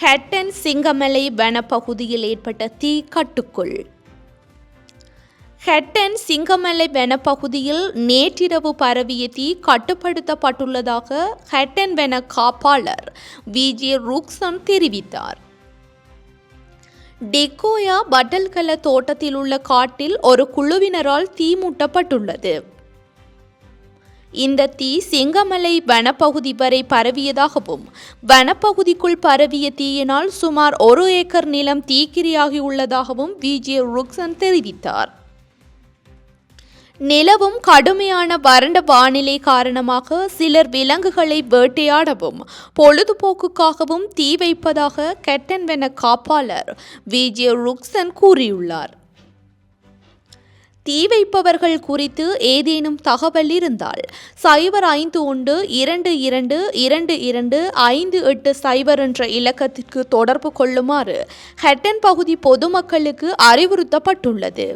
ஹெட்டன் சிங்கமலை வனப்பகுதியில் ஏற்பட்ட தீ கட்டுக்குள். ஹெட்டன் சிங்கமலை வனப்பகுதியில் நேற்றிரவு பரவிய தீ கட்டுப்படுத்தப்பட்டுள்ளதாக ஹெட்டன் வன காப்பாளர் விஜே ருக்சன் தெரிவித்தார். டெக்கோயா பட்டல்கல தோட்டத்தில் உள்ள காட்டில் ஒரு குழுவினரால் தீ மூட்டப்பட்டுள்ளது. இந்த தீ செங்கமலை வனப்பகுதி வரை பரவியதாகவும் வனப்பகுதிக்குள் பரவிய தீயினால் சுமார் ஒரு ஏக்கர் நிலம் தீக்கிரியாகியுள்ளதாகவும் விஜே ருக்சன் தெரிவித்தார். நிலவும் கடுமையான வறண்ட வானிலை காரணமாக சிலர் விலங்குகளை வேட்டையாடவும் பொழுதுபோக்குக்காகவும் தீ வைப்பதாக கெட்டன்வென காப்பாளர் விஜே ருக்சன் கூறியுள்ளார். தீ வைப்பவர்கள் குறித்து ஏதேனும் தகவல் இருந்தால் சைபர் ஐந்து ஒன்று இரண்டு இரண்டு இரண்டு இரண்டு ஐந்து எட்டு சைபர் என்ற இலக்கத்திற்கு தொடர்பு கொள்ளுமாறு ஹெட்டன் பகுதி பொதுமக்களுக்கு அறிவுறுத்தப்பட்டுள்ளது.